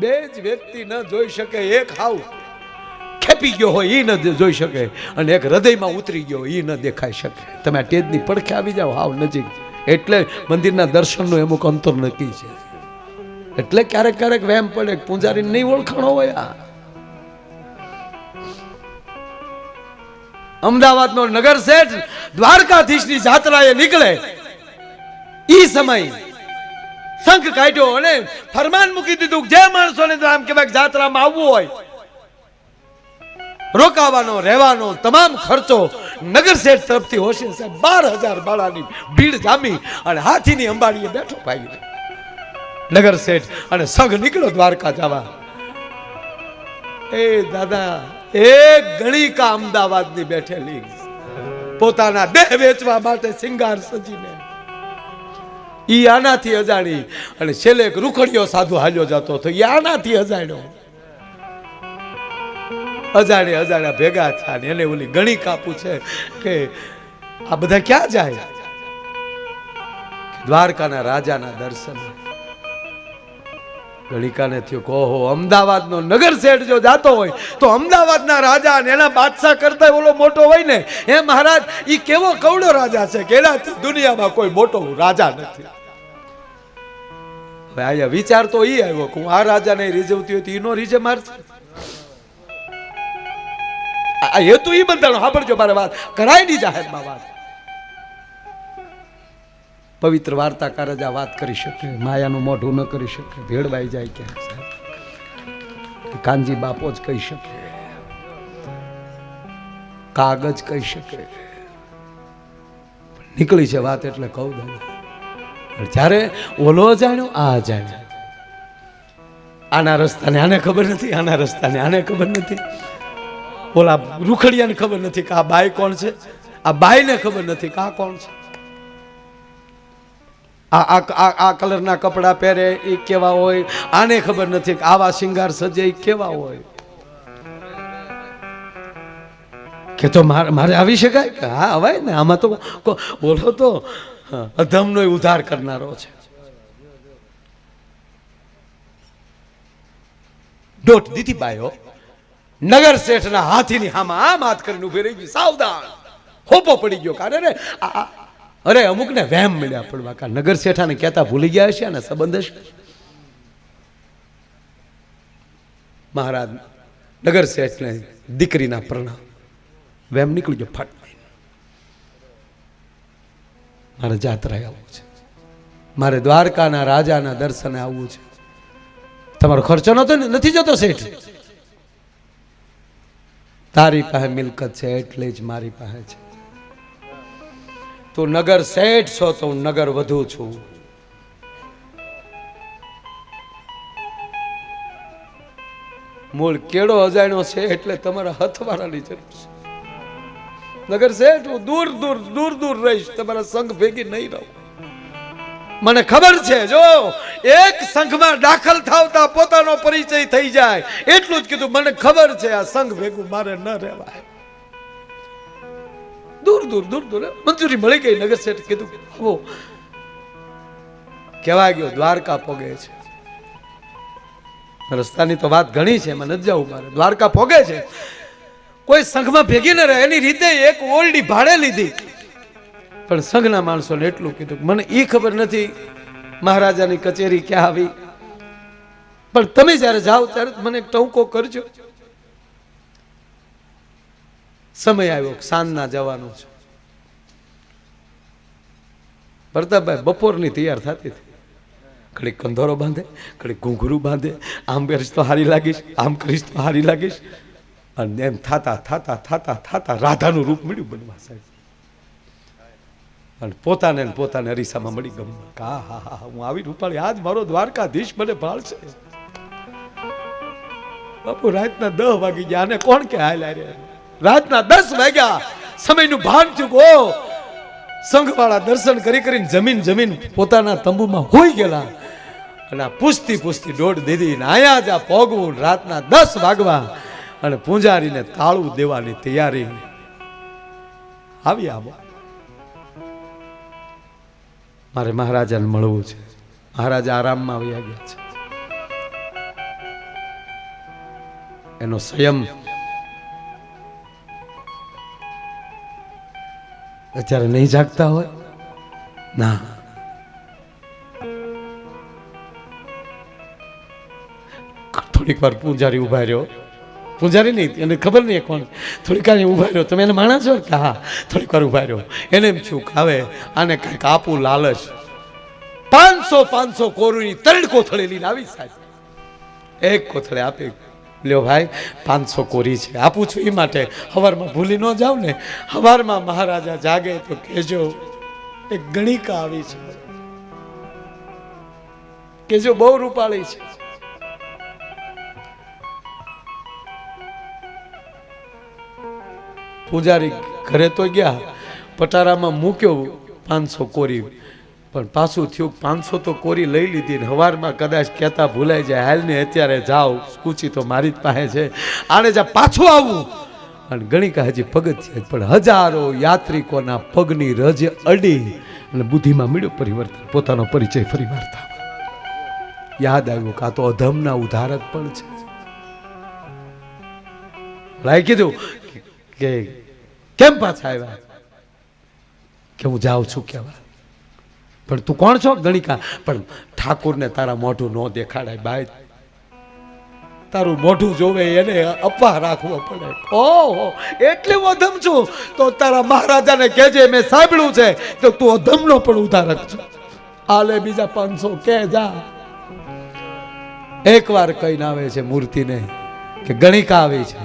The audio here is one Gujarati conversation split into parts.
બે જ વ્યક્તિ ન જોઈ શકે, એક હાવ ખેપી ગયો હોય એ ન જોઈ શકે. અને એક હૃદયમાં ઉતરી ગયો એ ન દેખાઈ શકે. તમે ટેજની પડખે આવી જાઓ, હાવ નજીક. એટલે મંદિરના દર્શનનું અમુક અંતર નક્કી છે. એટલે ક્યારેક ક્યારેક વહેમ પડે કે પૂંજારી નહીં ઓળખાણો હોય આ. અમદાવાદનો નગર શેઠ દ્વારકાધીશની જાત્રાએ નીકળે. ઈ સમય શંખ કાઢ્યો અને ફરમાન મૂકી દીધું જે માણસોને આમ કે જાત્રામાં આવવું હોય. રોકાવાનો, રહેવાનો તમામ ખર્ચો નગર શેઠ તરફથી હોશે સાહેબ બાર હજાર બાળાની ભીડ જામી અને હાથીની અંબાડીએ બેઠો ભાઈ. નગર શેઠ અને સંઘ નીકળ્યો દ્વારકા જવા. એ દાદા, એ ગણિકા અમદાવાદની બેઠેલી. પોતાના દેહ વેચવા માટે સિંગાર સજીને ઈ આનાથી અજાણી. અને છેલ્લે એક રૂખડીયો સાધુ હાલ્યો જતો હતો. એ આનાથી અજાણ્યો. અજાણે અજાણ્યા ભેગા થયા ને એને ઓલી ગણી કાપું છે કે આ બધા ક્યાં જાય? દ્વારકાના રાજાના દર્શન. ગણિકાને થયું કહો અમદાવાદનો નગર શેઠ જો જાતો હોય, તો અમદાવાદના રાજા અને એના બાદશાહ કરતા ઓલો મોટો હોય ને એ મહારાજ એ કેવો કવડો રાજા છે કે દુનિયામાં કોઈ મોટો રાજા નથી. હવે અહીંયા વિચાર તો એ આવ્યો કે હું આ રાજાને રીઝવતી હતી એનો રીઝે મારશે. આ હેતુ એ બંધાણો, સાંભળજો મારે વાત, કરાય નહીં જાહેરમાં વાત. પવિત્ર વાર્તાકાર જ આ વાત કરી શકે, માયાનું મોઢું ન કરી શકે, ભેળવાઈ જાય ક્યાંક કાનજી બાપો જ કહી શકે, કાગજ કહી શકે. નીકળી છે વાત એટલે કહું દાદા. જ્યારે ઓલો જાણ્યો, આ જાણ્યો. આના રસ્તાને આને ખબર નથી, આના રસ્તાને આને ખબર નથી. ઓલા રૂખડિયાને ખબર નથી કે આ બાઈ કોણ છે, આ બાઈને ખબર નથી કે આ કોણ છે. આ આ આ આ કલરના કપડાં પહેરે એ કેવા હોય? આને ખબર નથી આવા શિંગાર સજે એ કેવા હોય? કે તો મારે આવી શકાય કે? હા, અવાય ને, આમાં તો બોલો તો. અધમનો ઉદ્ધાર કરનારો છે. ડોટ દીધી બાયો. નગર શેઠના હાથીની હામાં આમ હાથ કરીને ઊભી રહી ગઈ. સાવધાન. હોપો પડી ગયો. કારણ આ- આ- અરે, અમુકને વહેમ મળ્યા પણ બાકા નગર શેઠાને કહેતા ભૂલી ગયા છે ને, સંબંધ છે મહારાજ, નગર શેઠને દીકરીના પ્રણામ. વહેમ નીકળી ગયો, ફટ મારે જાત્રાએ આવવું છે. મારે દ્વારકાના રાજાના દર્શને આવવું છે. તમારો ખર્ચો નતો નથી જતો શેઠ? તારી પાસે મિલકત છે, એટલે જ મારી પાસે છે. તું નગર શેઠ છો તો હું નગર વધુ છું. મૂળ કેળો અજાણ્યો છે એટલે તમારા હથવાળાની જરૂર છે. નગર શેઠ, હું દૂર દૂર દૂર દૂર રહીશ. તમારા સંઘ ભેગી નહીં રહું. મને ખબર છે, જો, એક સંઘમાં દાખલ થાવતા પોતાનો પરિચય થઈ જાય. એટલું જ કીધું, મને ખબર છે આ સંઘ ભેગું મારે ન રહેવાય. દૂર દૂર દૂર દૂર. મંજૂરી મળી ગઈ નગર શેઠ કીધું, આવો. કહેવાય ગયો, દ્વારકા પોગે છે. રસ્તાની તો વાત ઘણી છે, એમાં નથી જવું મારે. દ્વારકા પોગે છે. કોઈ સંઘમાં ભેગી ન રહે. એની રીતે એક ઓલડી ભાડે લીધી. પણ સંઘના માણસોને એટલું કીધું મને એ ખબર નથી મહારાજાની કચેરી ક્યાં આવી. પણ તમે જ્યારે જાઓ ત્યારે મને ટહુકો કરજો. સમય આવ્યો સાંજના જવાનું છે. પ્રતાપભાઈ બપોરની તૈયાર થતી હતી. ઘડીક કંધોરો બાંધે, ઘડીક ઘૂંઘરું બાંધે, આમ કરીશ તો હારી લાગીશ, આમ કરીશ તો હારી લાગીશ. અને એમ થાતા થાતા થાતા થાતા રાધાનું રૂપ મળ્યું બનવા સાહેબ. અને પોતાને પોતાને અરીસામાં મળી ગમ હા હા હા, હું આવી રૂપાળી, આજ મારો દ્વારકાધીશ, મને ભાળશે બાપુ, રાતના દસ વાગી ગયા, આને કોણ કે હાલ રે? રાતના દસ વાગ્યા સમયનું ભાન ચૂકો સંઘવાળા દર્શન કરી કરીને જમીન જમીન પોતાના તંબુમાં હોઈ ગયેલા. અને આ પૂછતી પૂછતી દોડ દીધી આયા જ આ પોગવું રાતના દસ વાગવા અને પૂંજારીને તાળું દેવાની તૈયારી. આવી આવો. મારે મહારાજાને મળવું છે. મહારાજા આરામમાં આવ્યા ગયા છે. એનો સંયમ અત્યારે નહીં જાગતા હોય? ના. થોડીક વાર પૂજારી ઊભા રહ્યો. પૂજારી નહીં, એને ખબર નહીં કોણ. થોડીક વાર ઊભા રહ્યો. તમે એને માણા છો કે હા થોડીક વાર ઊભા રહ્યો. એને એમ છું ખાવે આને કંઈક આપું લાલચ. પાંચસો પાંચસો કોરુની ત્રણ કોથળેલી લઈને આવી સાહેબ. એક કોથળે આપી. લ્યો ભાઈ, પાંચસો કોરી છે. આપું છું એ માટે. હવારમાં ભૂલી ન જાઉં ને. હવારમાં મહારાજા જાગે તો કહેજો, એક ગણિકા આવી છે. કેજો બહુ રૂપાળી છે. પૂજારી ઘરે તો ગયા, પટારામાં મૂક્યો પાંચસો કોરી. પણ પાછું થયું, પાંચસો તો કોરી લઈ લીધી ને હવારમાં કદાચ કહેતા ભૂલાઈ જાય હાલ ને અત્યારે જાઓ સ્કૂચી તો મારી જ પાસે છે. આને જા પાછું આવવું, અને ગણિકા હજી છે, પણ હજારો યાત્રિકોના પગની રજ અડી અને બુદ્ધિમાં મળ્યો પરિવર્તન, પોતાનો પરિચય ફરી વાર્તા યાદ આવ્યું કાં તો અધમના ઉધારક પણ છે. લાઈ કીધું કે કેમ પાછા આવ્યા? કે હું જાઉં છું કેવા? પણ તું કોણ છો ગણિકા પણ ઠાકોરને તારા મોઢું ન દેખાડાય બાય તારું મોઢું જોવે એને અપા રાખવો પડે. ઓહો, એટલે હું અધમ છું. તો તારા મહારાજાને કહેજે, મેં સાંભળ્યું છે. તો તું અધમનો પણ ઉધારક છો. આલે બીજા પાંચસો, કે જા. એકવાર કહીને આવે છે મૂર્તિને કે ગણિકા આવી છે.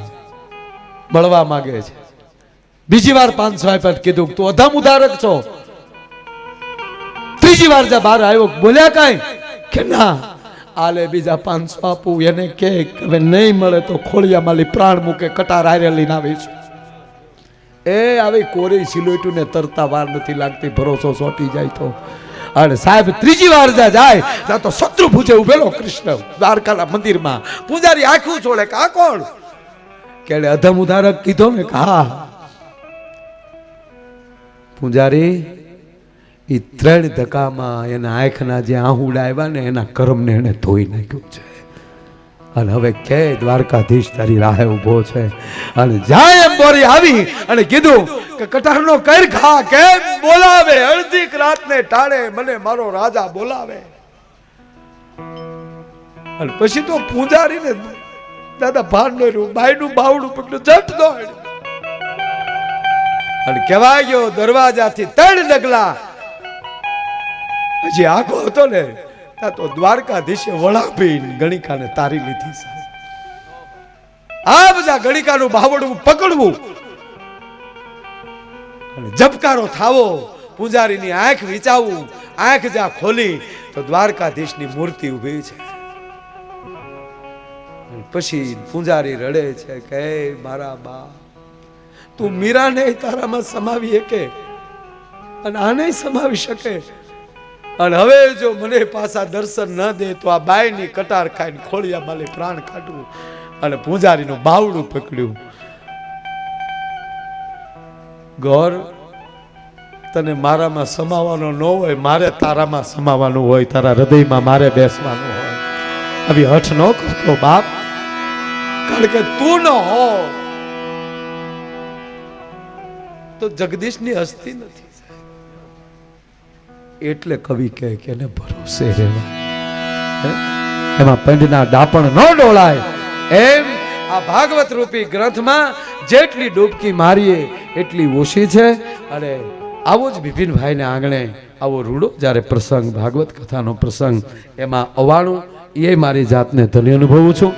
મળવા માંગે છે. બીજી વાર પાંચસો આપ્યા કીધું તું અધમ ઉધારક છો. ત્રીજી વાર જ્યાં બહાર આવ્યો, બોલ્યા કાંઈ? કે ના, આલે બીજા પાંચસો આપું, એને કે હવે નહીં મળે તો ખોળિયા માલી પ્રાણ મૂકે, કટાર આરે લઈને આવીશું એ આવી કોરી સિલોટું ને તરતા વાર નથી લાગતી, ભરોસો સોટી જાય તો. અને સાહેબ, ત્રીજી વાર જ્યાં જાય, ત્યાં તો શત્રુ પૂજે ઉભેલો કૃષ્ણ, દ્વારકાના મંદિરમાં. પૂજારી આખું છોડે, કે કોણ? કેડે અધમ ઉધારક કીધો ને હા. પૂજારી એ ત્રણ ધક્કામાં એના આંખના જે આહુડા આવ્યા ને એના કર્મને એને ધોઈ નાખ્યું છે. અને હવે કે દ્વારકાધીશ તારી રાહે ઊભો છે? અને જાય એમ બોરી આવી અને કીધું કે કટારનો કર ખા, કેમ બોલાવે? અડધી રાતને ટાળે મને મારો રાજા બોલાવે. અને પછી તો પૂજારીને દાદા ભાન નો રહ્યું બાયનું બાવડું પકડ્યું, જટ દોડ. અને કહેવાય ગયો, દરવાજાથી ત્રણ ડગલા હજી આખો હતો ને, ત્યાં તો દ્વારકાધીશે વળાપી ગણિકાને તારી લીધી સાહેબ. આ બધા ગણિકાનું બાવડવું પકડવું. જબકારો થાવો, પૂજારીની આંખ વિચાવું, આંખ જ્યાં ખોલી, તો દ્વારકાધીશની મૂર્તિ ઊભી છે. પછી પૂજારી રડે છે કે મારા બા, તું મીરાને તારામાં સમાવી શકે? અને આને સમાવી શકે? અને હવે જો મને પાછા દર્શન ન દે તો આ બાયની કટાર ખાઈને ખોળિયા માલે પ્રાણ કાઢવું અને પૂજારીનું બાવડું પકડ્યું. ગોર તને મારામાં સમાવાનો ન હોય, મારે તારામાં સમાવાનું હોય, તારા હૃદયમાં મારે બેસવાનું હોય. આવી હઠ ન કરતો બાપ, કારણ કે તું ન હો. તો જગદીશની હસ્તી નથી. એટલે કવિ કહે કે એને ભરોસે રહેવા? એમાં પંડના ડાપણ ન ડોળાય. એમ આ ભાગવત રૂપી ગ્રંથમાં જેટલી ડૂબકી મારીએ, એટલી ઓછી છે. અને આવો જ બિપિનભાઈને આંગણે આવો રૂડો જ્યારે પ્રસંગ, ભાગવત કથાનો પ્રસંગ એમાં અવાણું એ મારી જાતને ધન્ય અનુભવું છું.